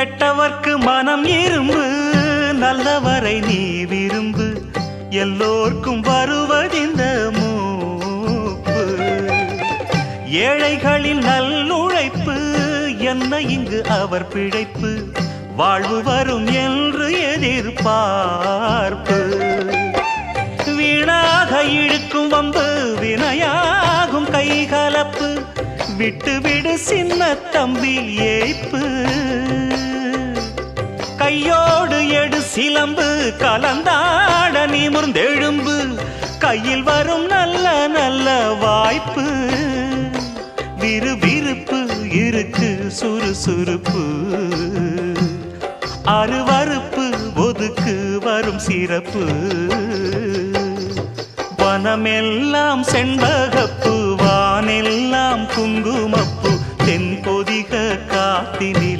கெட்டவர்க்கு மனம் இரும்பு நல்லவரை நீ விரும்பு. எல்லோர்க்கும் வருவதிந்த மூப்பு. ஏழைகளின் நல்லுழைப்பு என்ன இங்கு அவர் பிழைப்பு? வாழ்வு வரும் என்று எதிர்பார்ப்பு. வீணாக இழுக்கும் வம்பு வினையாகும் கைகலப்பு. விட்டு விடு சின்ன தம்பி ஏய்ப்பு. கையோடு எடு சிலம்பு கலந்தாட நிமிர்ந்தெழும்பு கையில் வரும் நல்ல நல்ல வாய்ப்பு. விறுவிறுப்பு இருக்கு சுறுசுறுப்பு. அருவறுப்பு ஒதுக்கு வரும் சிறப்பு. வனமெல்லாம் செண்பகப்பு வானெல்லாம் குங்குமப்பு தென்பொதிக காத்தினில்.